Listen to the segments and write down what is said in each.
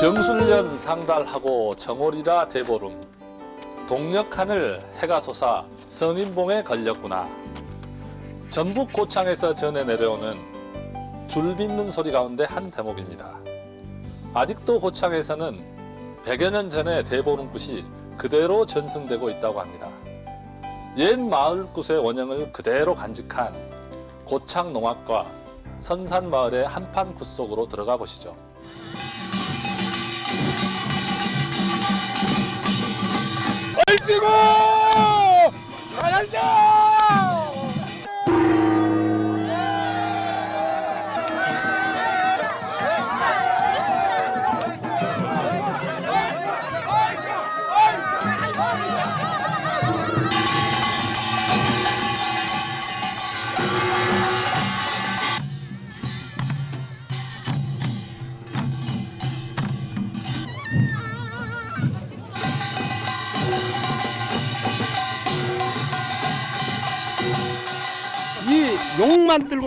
병술년 상달하고 정월이라 대보름. 동력하늘 해가 솟아 선인봉에 걸렸구나. 전북 고창에서 전해 내려오는 줄 빚는 소리 가운데 한 대목입니다. 아직도 고창에서는 100여 년 전의 대보름굿이 그대로 전승되고 있다고 합니다. 옛 마을굿의 원형을 그대로 간직한 고창 농악과 선산마을의 한판 굿 속으로 들어가 보시죠. 얼씨구! 잘한다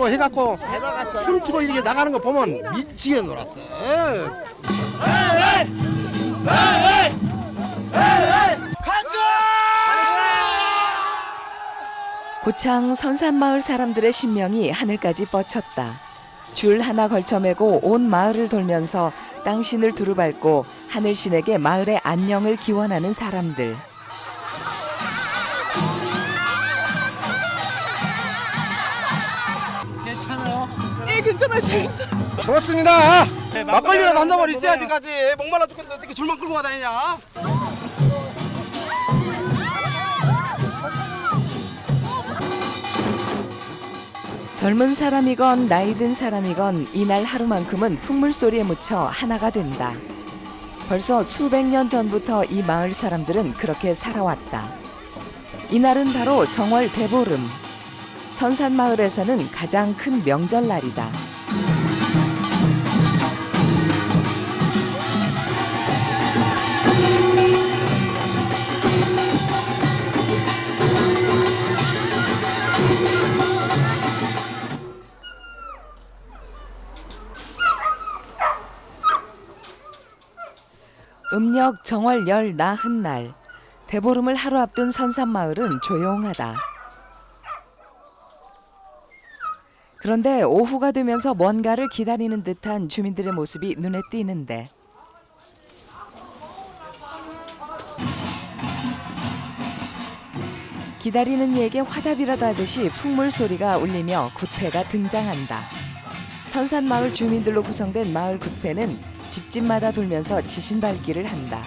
욕만 들고 해갖고 춤추고 이렇게 나가는 거 보면 미치게 놀았어. 고창 선산마을 사람들의 신명이 하늘까지 뻗쳤다. 줄 하나 걸쳐매고 온 마을을 돌면서 땅신을 두루밟고 하늘신에게 마을의 안녕을 기원하는 사람들. 재밌어. 좋습니다. 막걸리라도 한 잔만 있어야지 가지. 목말라 죽겠는데 어떻게 줄만 끌고 가다니냐? 젊은 사람이건 나이 든 사람이건 이날 하루만큼은 풍물 소리에 묻혀 하나가 된다. 벌써 수백 년 전부터 이 마을 사람들은 그렇게 살아왔다. 이날은 바로 정월 대보름. 선산 마을에서는 가장 큰 명절날이다. 음력 정월 열 나흔 날 대보름을 하루 앞둔 선산마을은 조용하다. 그런데 오후가 되면서 뭔가를 기다리는 듯한 주민들의 모습이 눈에 띄는데 기다리는 이에게 화답이라도 하듯이 풍물 소리가 울리며 구패가 등장한다. 선산마을 주민들로 구성된 마을 구패는 집집마다 돌면서 지신밟기를 한다.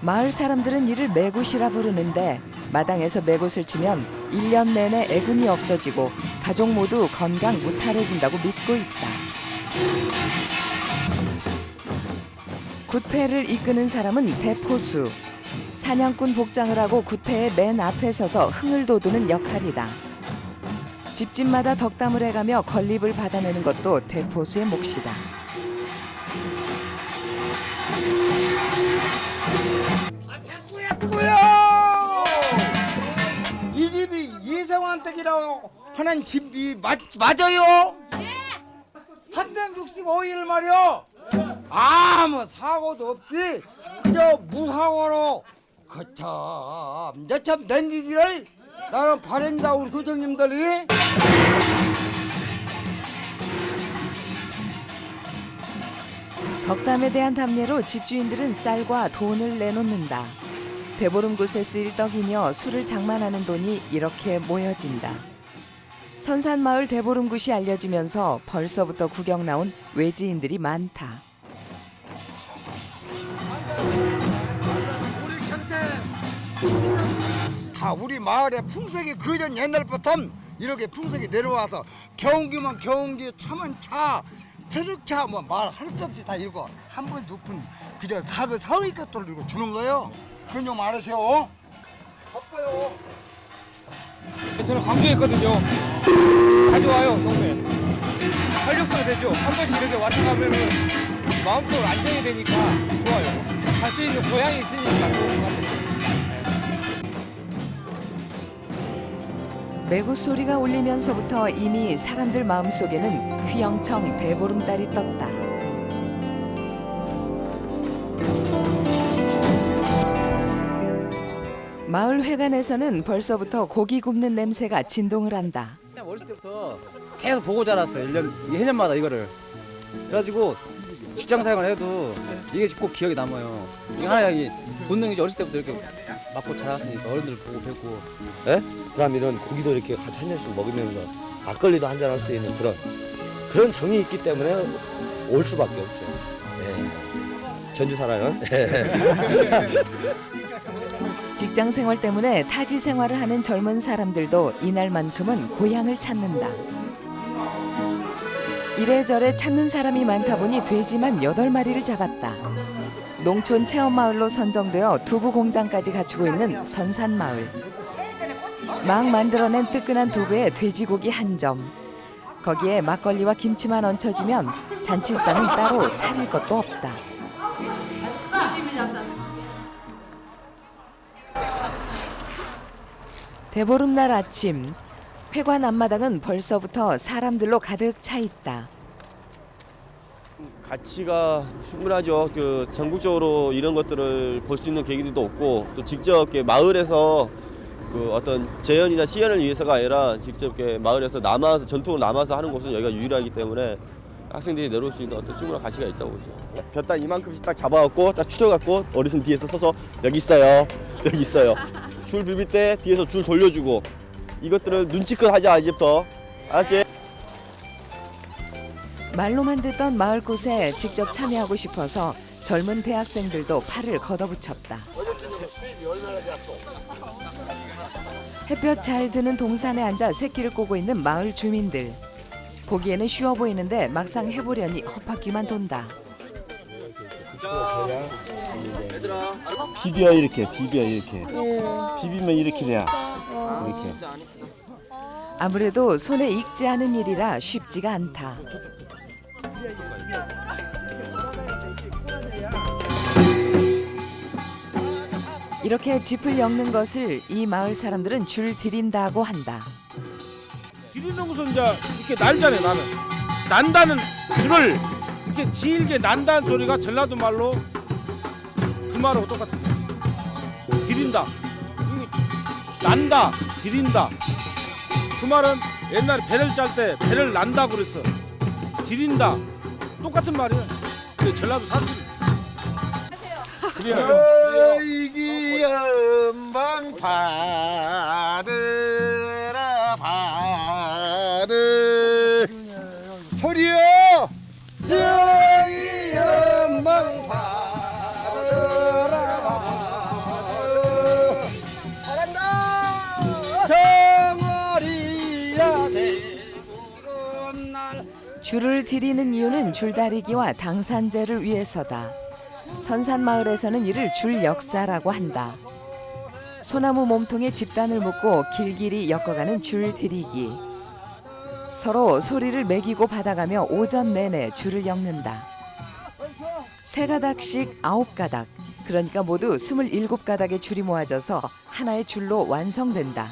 마을 사람들은 이를 매굿이라 부르는데 마당에서 매굿을 치면 1년 내내 애군이 없어지고 가족 모두 건강 무탈해진다고 믿고 있다. 굿패를 이끄는 사람은 대포수. 사냥꾼 복장을 하고 굿패의 맨 앞에 서서 흥을 돋우는 역할이다. 집집마다 덕담을 해가며 건립을 받아내는 것도 대포수의 몫이다. 꾸요! 예성한택이라고 하는 집이 맞, 맞아요? 예! 365일 말이요. 아무 사고도 없이 그저 무사고로 거참 내참 댕기기를 나는 바랍니다 우리 교장님들이 덕담에 대한 답례로 집주인들은 쌀과 돈을 내놓는다. 대보름굿에 쓰일 떡이며 술을 장만하는 돈이 이렇게 모여진다. 선산마을 대보름굿이 알려지면서 벌써부터 구경 나온 외지인들이 많다. 다 우리 마을의 풍속이 그전 옛날부터 이렇게 풍속이 내려와서 경기면 경기 차면 차 트럭차 뭐 말할수 없이 다 이러고 한 번두푼 그저 사그 사의 것들을 주는 거예요 그건 좀 알으세요. 바빠요. 저는 광주에 있거든요. 자주 와요 동네. 활력소가 되죠. 한 번씩 이렇게 왔다 가면은 마음속으로 안정이 되니까 좋아요. 갈 수 있는 고향이 있으니까 좋은 것 같아요. 매구 소리가 울리면서부터 이미 사람들 마음속에는 휘영청 대보름달이 떴다. 마을 회관에서는 벌써부터 고기 굽는 냄새가 진동을 한다. 그냥 어렸을 때부터 계속 보고 자랐어요. 1년, 해년마다 이거를. 그래가지고 직장 생활을 해도 이게 꼭 기억에 남아요. 이게 하나 이 본능이 어렸을 때부터 이렇게 맞고 자랐으니까 어른들 보고 배우고 예? 그다음 이런 고기도 이렇게 같이 한 잔씩 먹으면서 막걸리도 한 잔 할 수 있는 그런 그런 정이 있기 때문에 올 수밖에 없죠. 예. 전주 살아요. 직장 생활 때문에 타지 생활을 하는 젊은 사람들도 이날만큼은 고향을 찾는다. 이래저래 찾는 사람이 많다 보니 돼지만 여덟 마리를 잡았다. 농촌 체험 마을로 선정되어 두부 공장까지 갖추고 있는 선산 마을. 막 만들어낸 뜨끈한 두부에 돼지고기 한 점. 거기에 막걸리와 김치만 얹혀지면 잔치상은 따로 차릴 것도 없다. 대보름날 아침 회관 앞마당은 벌써부터 사람들로 가득 차 있다. 가치가 충분하죠. 그 전국적으로 이런 것들을 볼 수 있는 계기도 없고 또 직접 마을에서 그 어떤 재현이나 시연을 위해서가 아니라 직접 마을에서 남아서 전통을 남아서 하는 곳은 여기가 유일하기 때문에 학생들이 내려올 수 있는 어떤 충분한 가치가 있다고 보죠. 볕단 이만큼씩 딱 잡아갖고 딱 추려갖고 어르신 뒤에서 서서 여기 있어요. 여기 있어요. 줄 비빌 때 뒤에서 줄 돌려주고 이것들을 눈치껏 하자 이제부터 알았지? 말로만 듣던 마을 곳에 직접 참여하고 싶어서 젊은 대학생들도 팔을 걷어붙였다. 햇볕 잘 드는 동산에 앉아 새끼를 꼬고 있는 마을 주민들. 보기에는 쉬워 보이는데 막상 해보려니 헛바퀴만 돈다. 비벼 이렇게 비벼 이렇게 비비면 이렇게 돼야 이렇게 아무래도 손에 익지 않은 일이라 쉽지가 않다. 이렇게 짚을 엮는 것을 이 마을 사람들은 줄 들인다고 한다. 디리는 것은 이제 이렇게 날잖아요 나는. 난다는 줄을 이렇게 질게 난다는 소리가 전라도 말로 그 말하고 똑같은 거야. 디린다. 난다 디린다. 그 말은 옛날에 배를 짤 때 배를 난다 그랬어. 디린다. 똑같은 말이야. 그 전라도 사투리 이기 연방 받으 줄을 들이는 이유는 줄다리기와 당산제를 위해서다. 선산마을에서는 이를 줄 역사라고 한다. 소나무 몸통에 집단을 묶고 길길이 엮어가는 줄 들이기. 서로 소리를 매기고 받아가며 오전 내내 줄을 엮는다. 세 가닥씩 아홉 가닥. 그러니까 모두 스물일곱 가닥의 줄이 모아져서 하나의 줄로 완성된다.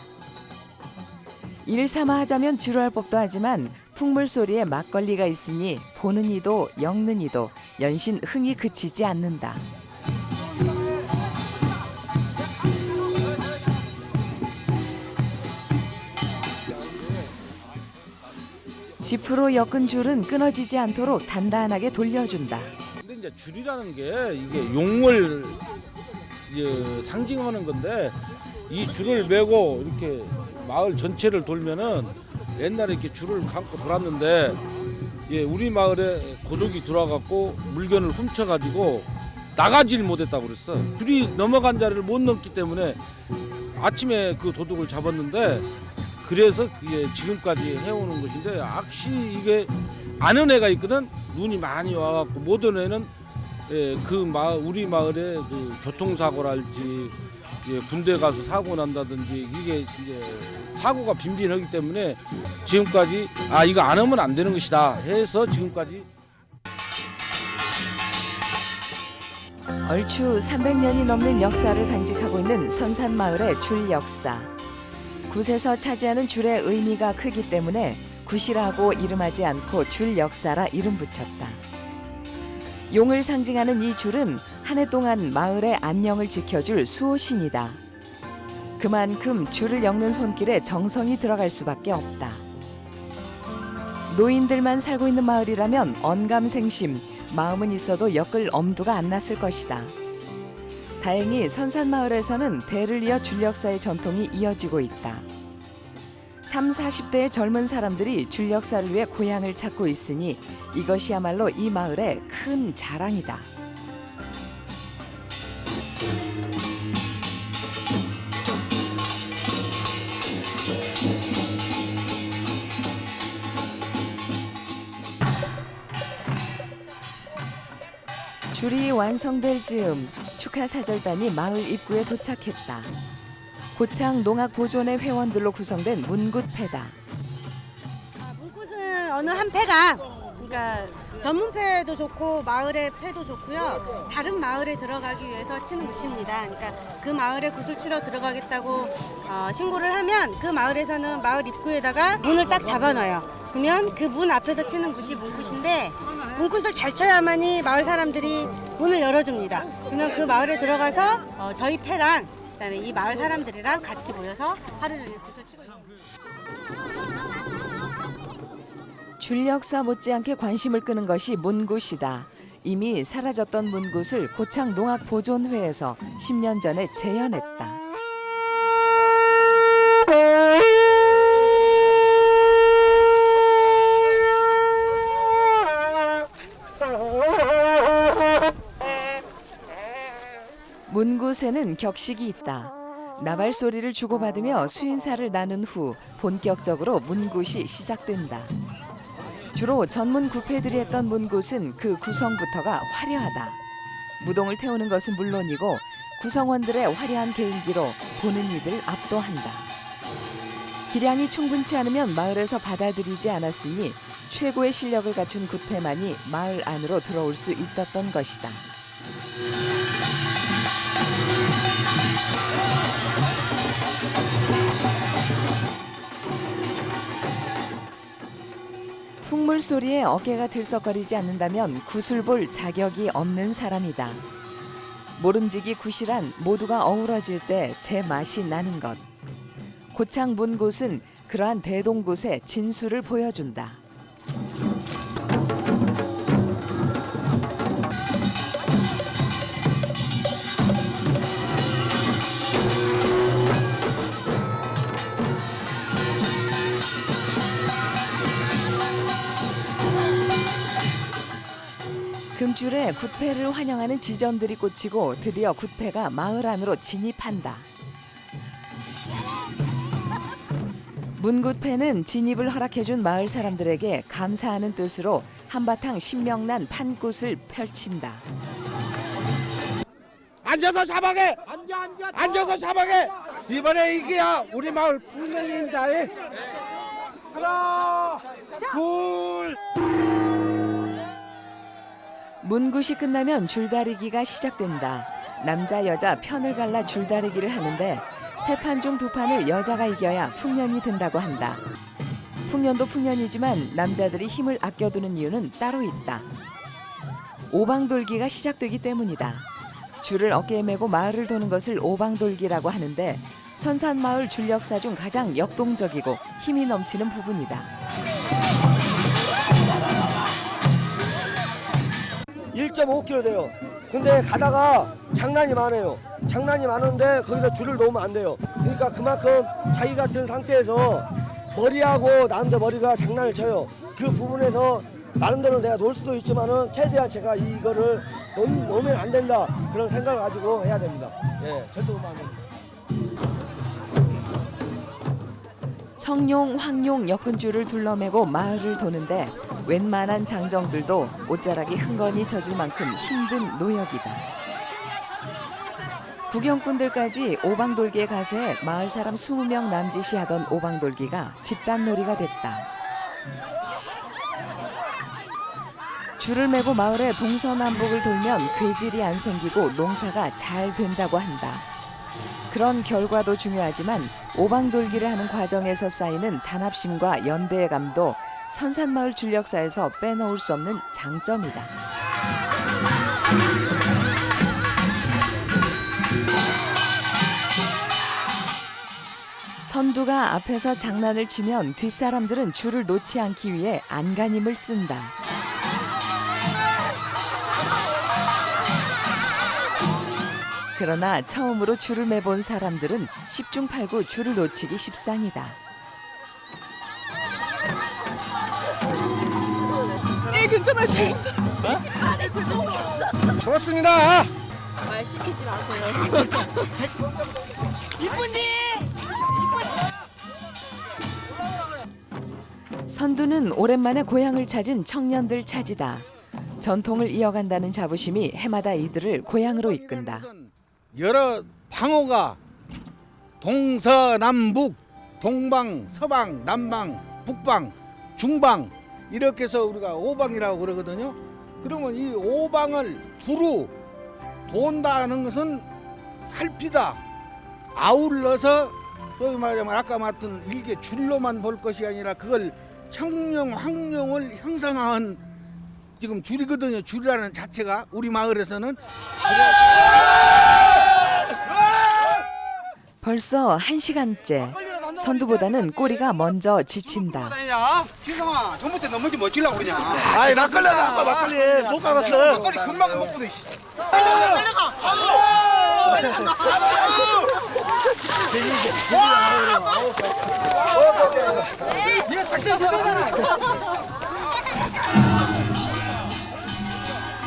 일 삼아 하자면 지루할 법도 하지만 풍물 소리에 막걸리가 있으니 보는 이도 엮는 이도 연신 흥이 그치지 않는다. 지프로 엮은 줄은 끊어지지 않도록 단단하게 돌려준다. 근데 이제 줄이라는 게 이게 용을 상징하는 건데 이 줄을 메고 이렇게 마을 전체를 돌면은 옛날에 이렇게 줄을 감고 돌았는데 예, 우리 마을에 고족이 들어와갖고 물건을 훔쳐가지고 나가질 못했다고 그랬어. 줄이 넘어간 자리를 못 넘기 때문에 아침에 그 도둑을 잡았는데 그래서 그게 지금까지 해오는 것인데 확실히 이게 아는 애가 있거든 눈이 많이 와갖고 못 오는 애는 예, 그 마을 우리 마을에 그 교통사고랄지 예, 군대 가서 사고 난다든지 이게 이제 사고가 빈빈하기 때문에 지금까지 아 이거 안 하면 안 되는 것이다 해서 지금까지 얼추 300년이 넘는 역사를 간직하고 있는 선산마을의 줄 역사. 굿에서 차지하는 줄의 의미가 크기 때문에 굿이라고 이름하지 않고 줄 역사라 이름 붙였다. 용을 상징하는 이 줄은 한 해 동안 마을의 안녕을 지켜줄 수호신이다. 그만큼 줄을 엮는 손길에 정성이 들어갈 수밖에 없다. 노인들만 살고 있는 마을이라면 언감생심, 마음은 있어도 엮을 엄두가 안 났을 것이다. 다행히 선산마을에서는 대를 이어 줄역사의 전통이 이어지고 있다. 3, 40대의 젊은 사람들이 줄역사를 위해 고향을 찾고 있으니 이것이야말로 이 마을의 큰 자랑이다. 줄이 완성될 즈음 축하 사절단이 마을 입구에 도착했다. 고창 농악 보존회 회원들로 구성된 문굿 패다. 아, 문꽃은 어느 한 패가 그러니까 전문 패도 좋고 마을의 패도 좋고요. 다른 마을에 들어가기 위해서 치는 굿입니다. 그러니까 그 마을에 굿을 치러 들어가겠다고 어, 신고를 하면 그 마을에서는 마을 입구에다가 문을 딱 잡아놔요. 그러면 그 문 앞에서 치는 굿이 문굿인데 문굿을 잘 쳐야만이 마을 사람들이 문을 열어줍니다. 그러면 그 마을에 들어가서 어, 저희 패랑 그다음에 이 마을 사람들이랑 같이 모여서 하루 종일 굿을 치고 있습니다. 줄역사 못지않게 관심을 끄는 것이 문굿이다. 이미 사라졌던 문굿을 고창 농악 보존회에서 10년 전에 재현했다. 문굿에는 격식이 있다. 나발 소리를 주고받으며 수인사를 나눈 후 본격적으로 문굿이 시작된다. 주로 전문 구패들이 했던 문굿은 그 구성부터가 화려하다. 무동을 태우는 것은 물론이고 구성원들의 화려한 개인기로 보는 이들 압도한다. 기량이 충분치 않으면 마을에서 받아들이지 않았으니 최고의 실력을 갖춘 구패만이 마을 안으로 들어올 수 있었던 것이다. 소리에 어깨가 들썩거리지 않는다면 굿을 볼 자격이 없는 사람이다. 모름지기 굿이란 모두가 어우러질 때 제 맛이 나는 것. 고창 문굿은 그러한 대동굿의 진수를 보여준다. 금줄에 굿패를 환영하는 지전들이 꽂히고 드디어 굿패가 마을 안으로 진입한다. 문굿패는 진입을 허락해준 마을 사람들에게 감사하는 뜻으로 한바탕 신명난 판굿을 펼친다. 앉아서 자박해! 앉아서 자박해! 이번에 이게야 우리 마을 풍년입니다. 예. 하나, 둘, 문굿이 끝나면 줄다리기가 시작된다. 남자 여자 편을 갈라 줄다리기를 하는데 세 판 중 두 판을 여자가 이겨야 풍년이 든다고 한다. 풍년도 풍년이지만 남자들이 힘을 아껴두는 이유는 따로 있다. 오방돌기가 시작되기 때문이다. 줄을 어깨에 메고 마을을 도는 것을 오방돌기라고 하는데 선산마을 줄역사 중 가장 역동적이고 힘이 넘치는 부분이다. 1.5km 돼요. 근데 가다가 장난이 많아요. 장난이 많은데 거기서 줄을 놓으면 안 돼요. 그러니까 그만큼 자기 같은 상태에서 머리하고 나름대로 머리가 장난을 쳐요. 그 부분에서 나름대로 내가 놀 수도 있지만은 최대한 제가 이거를 놓, 놓으면 안 된다 그런 생각을 가지고 해야 됩니다. 예, 절대 놓으면 안 됩니다. 청룡, 황룡 엮은줄을 둘러매고 마을을 도는데 웬만한 장정들도 옷자락이 흥건히 젖을 만큼 힘든 노역이다. 구경꾼들까지 오방돌기에 가세 마을 사람 20명 남짓이 하던 오방돌기가 집단놀이가 됐다. 줄을 메고 마을의 동서남북을 돌면 괴질이 안 생기고 농사가 잘 된다고 한다. 그런 결과도 중요하지만 오방돌기를 하는 과정에서 쌓이는 단합심과 연대감도 선산마을 줄력사에서 빼놓을 수 없는 장점이다. 선두가 앞에서 장난을 치면 뒷사람들은 줄을 놓지 않기 위해 안간힘을 쓴다. 그러나 처음으로 줄을 매본 사람들은 10중 8구 줄을 놓치기 십상이다. 네, 괜찮아요. 재밌어. 네, 재밌어. 좋습니다. 말 시키지 마세요. 이쁜지. 선두는 오랜만에 고향을 찾은 청년들 차지다. 전통을 이어간다는 자부심이 해마다 이들을 고향으로 이끈다. 여러 방어가 동서남북, 동방, 서방, 남방, 북방, 중방 이렇게 해서 우리가 오방이라고 그러거든요. 그러면 이 오방을 두루 돈다는 것은 살피다, 아울러서 소위 말하자면 아까 말했던 일개 줄로만 볼 것이 아니라 그걸 청령, 황령을 형상화한 지금 줄이거든요. 줄이라는 자체가 우리 마을에서는 벌써 한 시간째 선두보다는 꼬리가 먼저 지친다. 희성아, 전부터 넘어지 못 질라고 그냥. 아이 막걸리 나 막걸리 못 가봤어. 막걸리 금방 먹고도.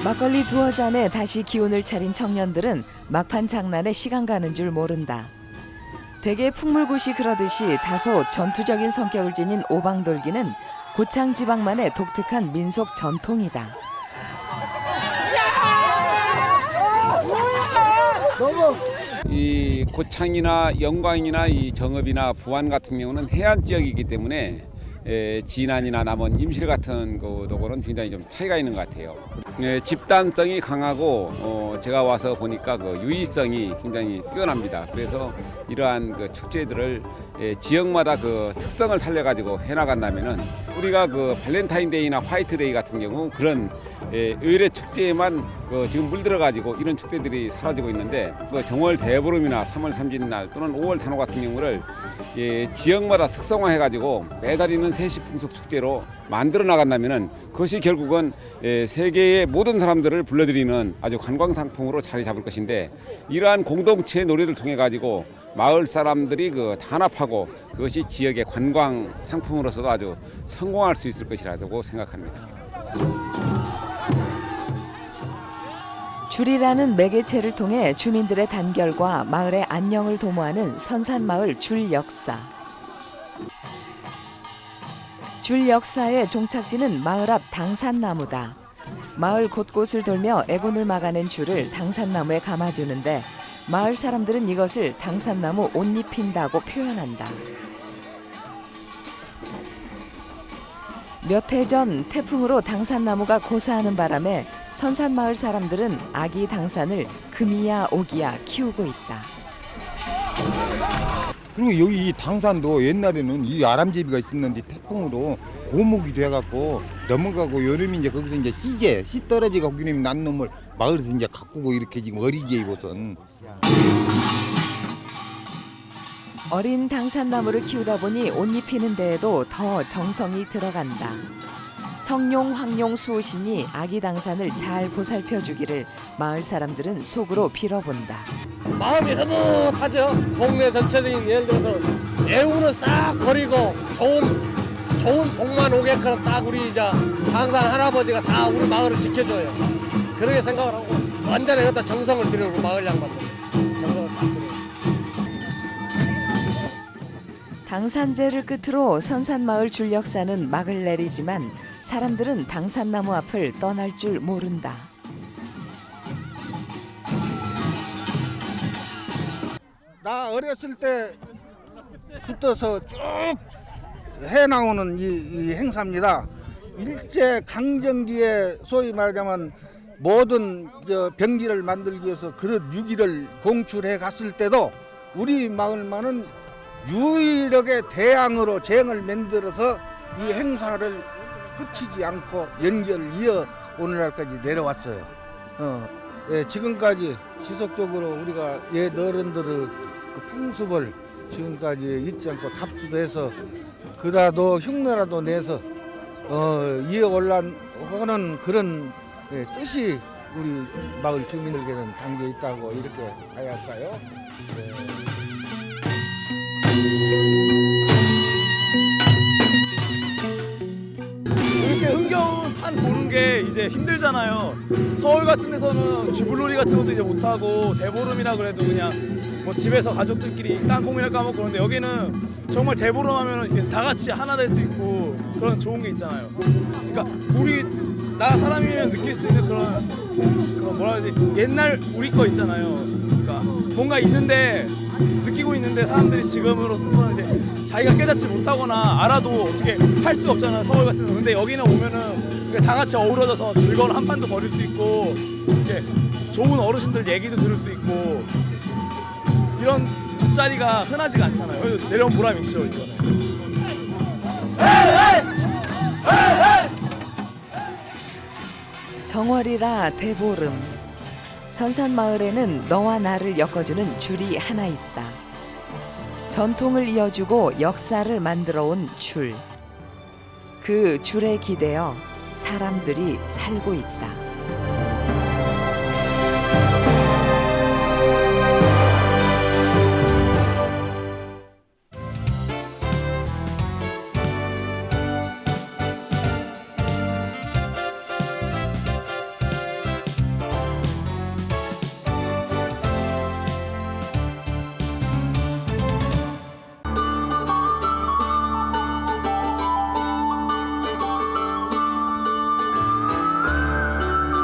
막걸리 두어 잔에 다시 기운을 차린 청년들은 막판 장난에 시간 가는 줄 모른다. 대개 풍물굿이 그러듯이 다소 전투적인 성격을 지닌 오방돌기는 고창 지방만의 독특한 민속 전통이다. 이 고창이나 영광이나 이 정읍이나 부안 같은 경우는 해안 지역이기 때문에 에, 진안이나 남원, 임실 같은 곳하고는 굉장히 좀 차이가 있는 것 같아요. 에, 집단성이 강하고 어, 제가 와서 보니까 그 유의성이 굉장히 뛰어납니다. 그래서 이러한 그 축제들을 에, 지역마다 그 특성을 살려가지고 해나간다면은 우리가 그 발렌타인데이나 화이트데이 같은 경우 그런 에, 의뢰 축제에만 그 지금 물들어가지고 이런 축제들이 사라지고 있는데 그 정월 대보름이나 3월 삼진날 또는 5월 단오 같은 경우를 예, 지역마다 특성화해가지고 매달리는 세시 풍속 축제로 만들어 나간다면은 그것이 결국은 예, 세계의 모든 사람들을 불러들이는 아주 관광 상품으로 자리 잡을 것인데 이러한 공동체 놀이를 통해 가지고 마을 사람들이 그 단합하고 그것이 지역의 관광 상품으로서도 아주 성공할 수 있을 것이라고 생각합니다. 줄이라는 매개체를 통해 주민들의 단결과 마을의 안녕을 도모하는 선산마을 줄 역사. 줄 역사의 종착지는 마을 앞 당산나무다. 마을 곳곳을 돌며 애군을 막아낸 줄을 당산나무에 감아주는데 마을 사람들은 이것을 당산나무 옷잎 핀다고 표현한다. 몇 해 전 태풍으로 당산나무가 고사하는 바람에 선산마을 사람들은 아기 당산을 금이야 오기야 키우고 있다. 그리고 여기 이 당산도 옛날에는 이 아람제비가 있었는데 태풍으로 고목이 돼갖고 넘어가고 여름에 이제 거기서 이제 씨제 씨 떨어지가 거기는 난 놈을 마을에서 이제 가꾸고 이렇게 지금 어리게 입어선 어린 당산나무를 키우다 보니 옷잎 피는 데에도 더 정성이 들어간다. 청룡, 황룡, 수호신이 아기 당산을 잘 보살펴 주기를 마을 사람들은 속으로 빌어본다. 마음이 흐뭇하죠. 동네 전체적인 예를 들어서 애우는 싹 버리고 좋은 좋은 복만 오게끔 딱 우리 이제 항상 할아버지가 다 우리 마을을 지켜줘요. 그렇게 생각을 하고 완전히 여기다 정성을 들이고 마을 양반들 당산제를 끝으로 선산마을 줄역사는 막을 내리지만 사람들은 당산나무 앞을 떠날 줄 모른다. 나 어렸을 때 붙어서 쭉 해나오는 이, 이 행사입니다. 일제 강점기에 소위 말하자면 모든 저 병기를 만들기 위해서 그릇 유기를 공출해 갔을 때도 우리 마을만은 유일하게 대항으로 제행을 만들어서 이 행사를 끝이지 않고 연결 이어 오늘날까지 내려왔어요. 어, 예, 지금까지 지속적으로 우리가 옛 어른들의 그 풍습을 지금까지 잊지 않고 답습해서 그라도 흉내라도 내서 어, 이어 올라오는 그런 예, 뜻이 우리 마을 주민들께는 담겨 있다고 이렇게 봐야 할까요? 이렇게 흥겨운 판 보는 게 이제 힘들잖아요. 서울 같은 데서는 쥐불놀이 같은 것도 이제 못 하고 대보름이라 그래도 그냥 뭐 집에서 가족들끼리 땅콩이나 까먹고 그런데 여기는 정말 대보름 하면 이렇게 다 같이 하나 될 수 있고 그런 좋은 게 있잖아요. 그러니까 우리 나 사람이면 느낄 수 있는 그런 그런 뭐라 해야 되지 옛날 우리 거 있잖아요. 그러니까 뭔가 있는데 느끼고 있는데 사람들이 지금으로서는 이제 자기가 깨닫지 못하거나 알아도 어떻게 할 수 없잖아요 서울 같은 데 근데 여기는 오면은 다 같이 어우러져서 즐거운 한판도 벌일 수 있고 이렇게 좋은 어르신들 얘기도 들을 수 있고 이런 자리가 흔하지가 않잖아요. 그래서 내려온 보람이 있죠 이거는 정월이라 대보름. 선산마을에는 너와 나를 엮어주는 줄이 하나 있다. 전통을 이어주고 역사를 만들어 온 줄. 그 줄에 기대어 사람들이 살고 있다.